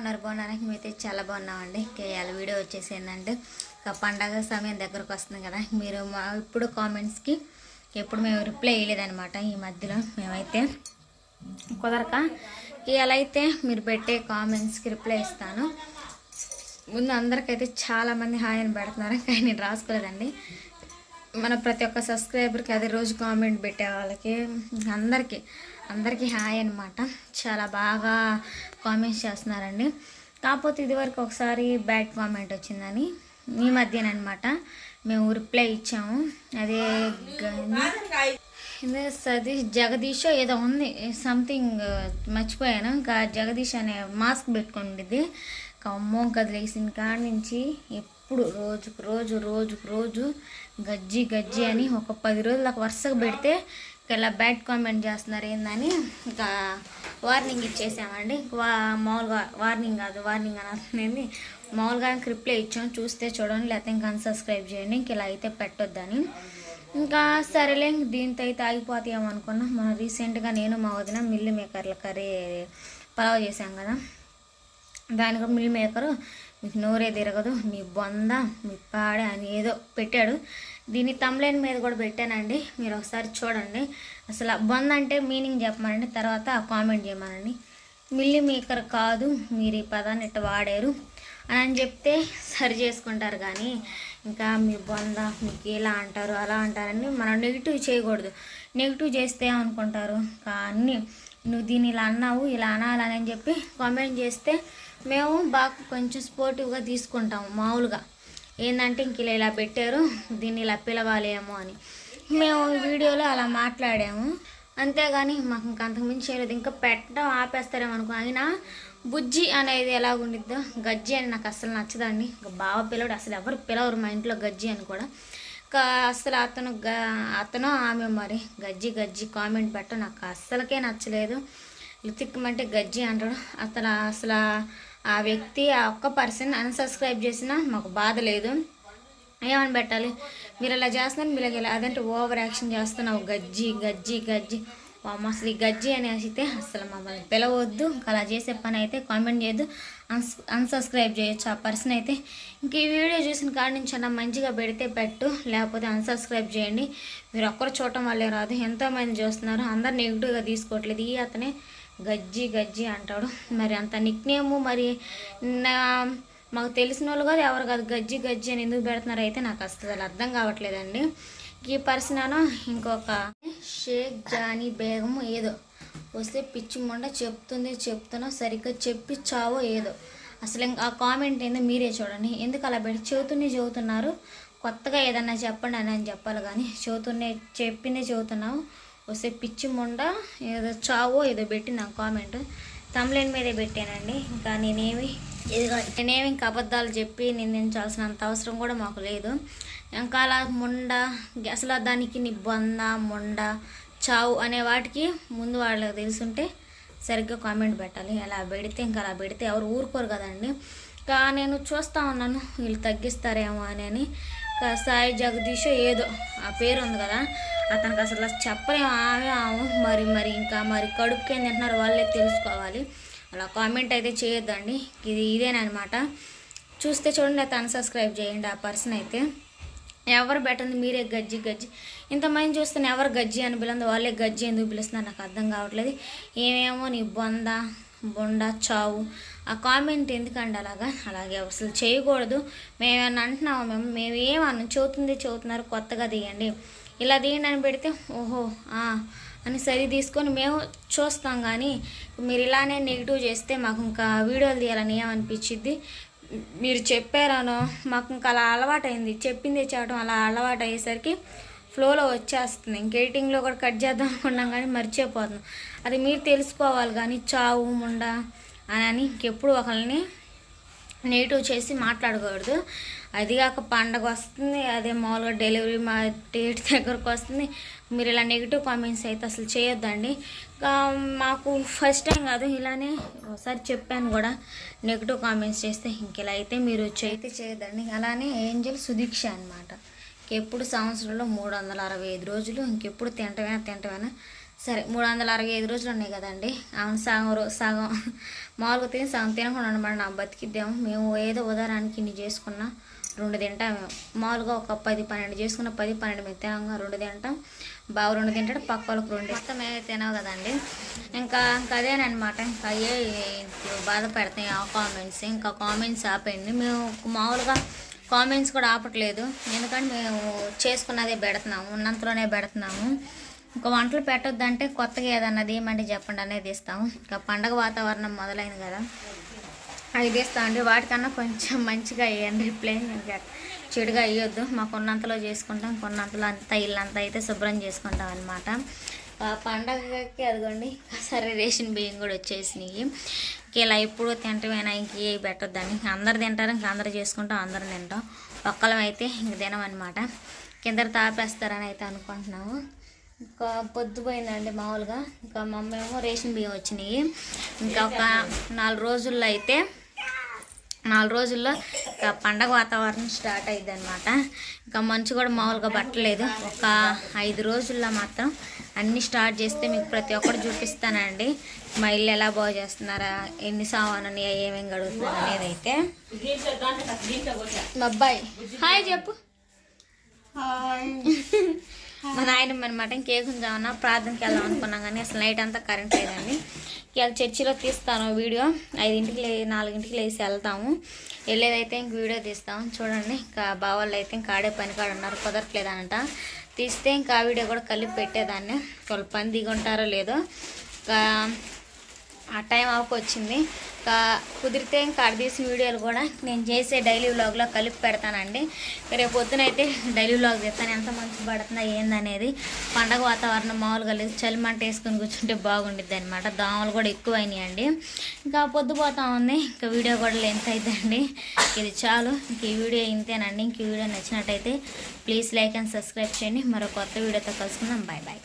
ఉన్నారు. బాగున్నారా? అయితే చాలా బాగున్నామండి. కేయాల వీడియో వచ్చేసి ఏంటంటే ఇక పండగ సమయం దగ్గరకు వస్తుంది కదా. మీరు మా ఇప్పుడు కామెంట్స్కి ఎప్పుడు మేము రిప్లై వేయలేదనమాట ఈ మధ్యలో. మేమైతే కుదరక ఇవాళ అయితే మీరు పెట్టే కామెంట్స్కి రిప్లై ఇస్తాను. ముందు అందరికైతే చాలామంది హాయ్ అని పెడుతున్నారు కానీ నేను రాసుకోలేదండి. మన ప్రతి ఒక్క సబ్స్క్రైబర్కి అదే రోజు కామెంట్ పెట్టే వాళ్ళకి అందరికీ అందరికీ హాయ్ అనమాట చాలా బాగా కామెంట్స్ చేస్తున్నారండి. కాకపోతే ఇదివరకు ఒకసారి బ్యాడ్ కామెంట్ వచ్చిందని ఈ మధ్యనమాట మేము రిప్లై ఇచ్చాము. అదే సతీష్ జగదీష్ ఏదో ఉంది సంథింగ్ మర్చిపోయాను. ఇంకా జగదీష్ అనే మాస్క్ పెట్టుకుంటుంది కమ్మం కదిలేసిన కాడ నుంచి ఎప్పుడు రోజుకు రోజు రోజుకు రోజు గజ్జి గజ్జి అని ఒక పది రోజులు వరుసగా పెడితే ఇలా బ్యాడ్ కామెంట్ చేస్తున్నారు ఏందని ఇంకా వార్నింగ్ ఇచ్చేసామండి. వా మామూలుగా వార్నింగ్ కాదు వార్నింగ్ అని అనేది మామూలుగా రిప్లై ఇచ్చాం చూస్తే చూడండి లేకపోతే ఇంకా అన్సబ్స్క్రైబ్ చేయండి ఇంక ఇలా అయితే పెట్టొద్దని. ఇంకా సరేలే దీంతో అయితే ఆగిపోతాయేమో అనుకున్నా. మన రీసెంట్గా నేను మా వదిన మిల్లు మేకర్ల కర్రీ పలావ్ చేసాం కదా. దానికి మిల్ మేకరు మీకు నోరే తిరగదు మీ బొంద మీ పాడే అని ఏదో పెట్టాడు. దీన్ని తమ్లైన్ మీద కూడా పెట్టానండి. మీరు ఒకసారి చూడండి. అసలు బంద్ బొంద అంటే మీనింగ్ చెప్పమనండి. తర్వాత కామెంట్ చేయమనండి. మిల్లి మేకర్ కాదు మీరు ఈ పదాన్ని ఇట్ట వాడారు. అని అని చెప్తే సరి చేసుకుంటారు కానీ ఇంకా మీ బొంద మీకు ఇలా అంటారు అలా అంటారని మనం నెగిటివ్ చేయకూడదు. నెగిటివ్ చేస్తే అనుకుంటారు కానీ నువ్వు దీన్ని ఇలా అన్నావు ఇలా అనాలని చెప్పి కామెంట్ చేస్తే మేము బాగా కొంచెం స్పోర్టివ్గా తీసుకుంటాము మామూలుగా. ఏంటంటే ఇంక ఇలా ఇలా పెట్టారు దీన్ని ఇలా పిలవాలేమో అని. మేము వీడియోలో అలా మాట్లాడాము. అంతేగాని మాకు ఇంకా అంతకుమించి చేయలేదు ఇంకా పెట్టడం ఆపేస్తారేమో అనుకో అయినా బుజ్జి అనేది ఎలాగుండిద్దో గజ్జి అని నాకు అసలు నచ్చదండి. ఇంకా బావ పిలవడు అసలు ఎవరు పిలవరు మా ఇంట్లో గజ్జి అని కూడా. అసలు అతను గ అతను ఆమె మరి గజ్జి గజ్జి కామెంట్ పెట్టడం నాకు అస్సలకే నచ్చలేదు. లితిక్కమంటే గజ్జి అంటాడు. అతను అసలు ఆ వ్యక్తి ఆ ఒక్క పర్సన్ అన్సబ్స్క్రైబ్ చేసినా మాకు బాధ లేదు. ఏమని పెట్టాలి? మీరు ఇలా చేస్తున్నారు మీరు ఇలా అదంటే ఓవర్ యాక్షన్ చేస్తున్నావు. గజ్జి గజ్జి గజ్జి. అసలు ఈ గజ్జి అనేసి అయితే అసలు మమ్మల్ని పిలవద్దు. ఇంకా అలా చేసే పని అయితే కామెంట్ చేయొద్దు. అన్స్ అన్సబ్స్క్రైబ్ చేయొచ్చు ఆ పర్సన్ అయితే. ఇంక ఈ వీడియో చూసిన కాడి నుంచి అన్న మంచిగా పెడితే పెట్టు లేకపోతే అన్సబ్స్క్రైబ్ చేయండి. మీరు ఒక్కరు చూడటం వల్లే రాదు. ఎంతోమంది చూస్తున్నారు. అందరు నెగిటివ్గా తీసుకోవట్లేదు. ఈ అతనే గజ్జి గజ్జి అంటాడు. మరి అంత నిక్నేము మరి నా మాకు తెలిసిన వాళ్ళు కాదు ఎవరు కాదు. గజ్జి గజ్జి అని ఎందుకు పెడుతున్నారు అయితే నాకు అసలు అర్థం కావట్లేదండి. ఈ పర్సన్ ఇంకొక షేక్ జానీ బేగం ఏదో. వస్తే పిచ్చి మొండ చెప్తుంది చెప్తున్నా సరిగ్గా చెప్పి చావో ఏదో. అసలు ఇంక ఆ కామెంట్ ఏందో మీరే చూడండి. ఎందుకు అలా పెట్టి చెబుతూనే చెబుతున్నారు? కొత్తగా ఏదన్నా చెప్పండి అని అని చెప్పాలి కానీ చెబుతూనే చెప్పిందే చెబుతున్నావు. వస్తే పిచ్చి మొండ ఏదో చావో ఏదో పెట్టి నాకు కామెంట్. తమ్లైన్ మీదే పెట్టానండి. ఇంకా నేనేమి ఏదో నేనేమి ఇంకా అబద్ధాలు చెప్పి నిందించాల్సినంత అవసరం కూడా మాకు లేదు. ఇంకా అలా ముండ అసలు దానికి నిబ్బంద ముండ చావు అనే వాటికి ముందు వాళ్ళకి తెలుసుంటే సరిగ్గా కామెంట్ పెట్టాలి. అలా పెడితే ఇంకా అలా పెడితే ఎవరు ఊరుకోరు కదండి. ఇంకా నేను చూస్తూ ఉన్నాను. వీళ్ళు తగ్గిస్తారేమో అని అని. ఇంకా సాయి జగదీష్ ఏదో ఆ పేరు ఉంది కదా అతనికి అసలు చెప్పలేము. ఆమె ఆమె మరి మరి ఇంకా మరి కడుపుకి ఏం తింటున్నారు వాళ్ళే తెలుసుకోవాలి. అలా కామెంట్ అయితే చేయొద్దండి. ఇది ఇదేనమాట చూస్తే చూడండి అయితే అన్సబ్స్క్రైబ్ చేయండి ఆ పర్సన్ అయితే. ఎవరు పెట్టండి మీరే గజ్జి గజ్జి. ఇంతమంది చూస్తున్న ఎవరు గజ్జి అని పిలంది వాళ్ళే గజ్జి ఎందుకు పిలుస్తున్నారు? నాకు అర్థం కావట్లేదు. ఏమేమో నీ బొంద బొండ చావు. ఆ కామెంట్ ఎందుకండి అలాగా? అలాగే అసలు చేయకూడదు. మేమేమన్నా అంటున్నాము మేము? మేము ఏమన్నా చదువుతుంది చదువుతున్నారు కొత్తగా తీయండి. ఇలా తీయండి అని పెడితే ఓహో ఆ అని సరి తీసుకొని మేము చూస్తాం కానీ మీరు ఇలానే నెగిటివ్ చేస్తే మాకు ఇంకా వీడియోలు తీయాలని ఏమనిపించిద్ది? మీరు చెప్పారనో మాకు ఇంకా అలా అలవాటైంది. చెప్పింది చేయడం అలా అలవాటు అయ్యేసరికి ఫ్లోలో వచ్చేస్తుంది. ఇంక ఎడిటింగ్లో కూడా కట్ చేద్దాం అనుకున్నాం కానీ మర్చిపోతున్నాం. అది మీరు తెలుసుకోవాలి కానీ చావు ముండ అని అని ఇంకెప్పుడు ఒకరిని నెగిటివ్ చేసి మాట్లాడకూడదు. అది కాక పండగ వస్తుంది అదే మామూలుగా డెలివరీ మా డేట్ దగ్గరకు వస్తుంది. మీరు ఇలా నెగిటివ్ కామెంట్స్ అయితే అసలు చేయొద్దండి. మాకు ఫస్ట్ టైం కాదు ఇలానే ఒకసారి చెప్పాను కూడా. నెగిటివ్ కామెంట్స్ చేస్తే ఇంక ఇలా అయితే మీరు చేతి చేయొద్దండి. అలానే ఏంజల్ సుదీక్ష అనమాట ఎప్పుడు సంవత్సరంలో మూడు వందల అరవై ఐదు రోజులు ఇంకెప్పుడు తింటమైనా తింటవైనా? సరే మూడు వందల అరవై ఐదు రోజులు ఉన్నాయి కదండి. అవును సగం రో సగం. మామూలుగా తిని సగం తినకుండా ఉండమండి నా బతికిద్దాము. మేము ఏదో ఉదాహరణకి ఇన్ని చేసుకున్నా రెండు తింటాం మేము. మామూలుగా ఒక పది పన్నెండు చేసుకున్న పది పన్నెండు మేము తినంగా రెండు తింటాం. బావ రెండు తింటాడు పక్క వాళ్ళకి రెండు మొత్తం మేమే తినవు కదండి. ఇంకా ఇంకా అదేనమాట ఇంకా అయ్యే బాధపడతాయి ఆ కామెంట్స్ ఇంకా కామెంట్స్ ఆపేయండి. మేము మామూలుగా కామెంట్స్ కూడా ఆపట్లేదు. ఎందుకంటే మేము చేసుకున్నదే పెడుతున్నాము ఉన్నంతలోనే పెడుతున్నాము. ఇంకా వంటలు పెట్టొద్దంటే కొత్తగా ఏదన్నా ఏమంటే చెప్పండి అనేది ఇస్తాము ఇంకా పండగ వాతావరణం మొదలైంది కదా అవి ఇస్తామండి వాటికన్నా కొంచెం మంచిగా వేయండి ప్లేన్ ఇంకా చెడుగా అయ్యొద్దు. మాకు ఉన్నంతలో చేసుకుంటాం. కొన్నంతలో అంతా ఇల్లంతా అయితే శుభ్రం చేసుకుంటాం అనమాట పండగకి అదిగోండి. సరే రేషన్ బియ్యం కూడా వచ్చేసినాయి. ఇంక ఇలా ఎప్పుడు తింటమేనా ఇంక ఏ పెట్టొద్దని. అందరు తింటారు. ఇంక అందరు చేసుకుంటాం. అందరం తింటాం. ఒక్కలం అయితే ఇంక తినమనమాట కింద తాపేస్తారని అయితే అనుకుంటున్నాము. ఇంకా పొద్దుపోయిందండి మామూలుగా. ఇంకా మమ్మీ ఏమో రేషన్ బియ్యం వచ్చినాయి. ఇంకా ఒక నాలుగు రోజుల్లో అయితే నాలుగు రోజుల్లో ఇంకా పండగ వాతావరణం స్టార్ట్ అయింది అనమాట ఇంకా మంచు కూడా మామూలుగా పట్టలేదు. ఒక ఐదు రోజుల్లో మాత్రం అన్నీ స్టార్ట్ చేస్తే మీకు ప్రతి ఒక్కటి చూపిస్తానండి. మా ఇల్లు ఎలా బాగు చేస్తున్నారా? ఎన్ని సామాను ఏమేమి గడుగుతున్నారు అనేది అయితే మా అబ్బాయి. హాయ్ చెప్పు. మా నాయనమ్మ అనమాట ఇంకేం ప్రార్థనకి వెళ్దాం అనుకున్నాం కానీ అసలు నైట్ అంతా కరెంట్ లేదండి. ఇవాళ చర్చిలో తీస్తాను వీడియో. ఐదింటికి లే నాలుగింటికి లేచి వెళ్తాము. వెళ్ళేదైతే ఇంక వీడియో తీస్తాము చూడండి ఇంకా బావాళ్ళు అయితే ఇంకా ఆడే పని కాడ ఉన్నారు కుదరట్లేదనంట తీస్తే ఇంకా ఆ వీడియో కూడా కలిపి పెట్టేదాన్ని. వాళ్ళు పని దిగుంటారో లేదో. ఇంకా టైం వచ్చింది ఇంకా కుదిరితే ఇంకా అక్కడ వీడియోలు కూడా నేను చేసే డైలీ వ్లాగ్లో కలిపి పెడతానండి. రేపు పొద్దునైతే డైలీ వ్లాగ్ చేస్తాను. ఎంత మంచి పడుతుందా ఏందనేది. పండగ వాతావరణం మామూలుగా లేదు. చలి మంట వేసుకొని కూర్చుంటే బాగుండిద్ది అనమాట దోమలు కూడా ఎక్కువ అయినాయండి ఇంకా పొద్దుపోతా ఉంది. ఇంకా వీడియో కూడా లెంత్ అవుతుందండి ఇది చాలు. ఇంక ఈ వీడియో ఇంతేనండి. ఇంక ఈ వీడియో నచ్చినట్టయితే ప్లీజ్ లైక్ అండ్ సబ్స్క్రైబ్ చేయండి. మరో కొత్త వీడియోతో కలుసుకుందాం. Bye bye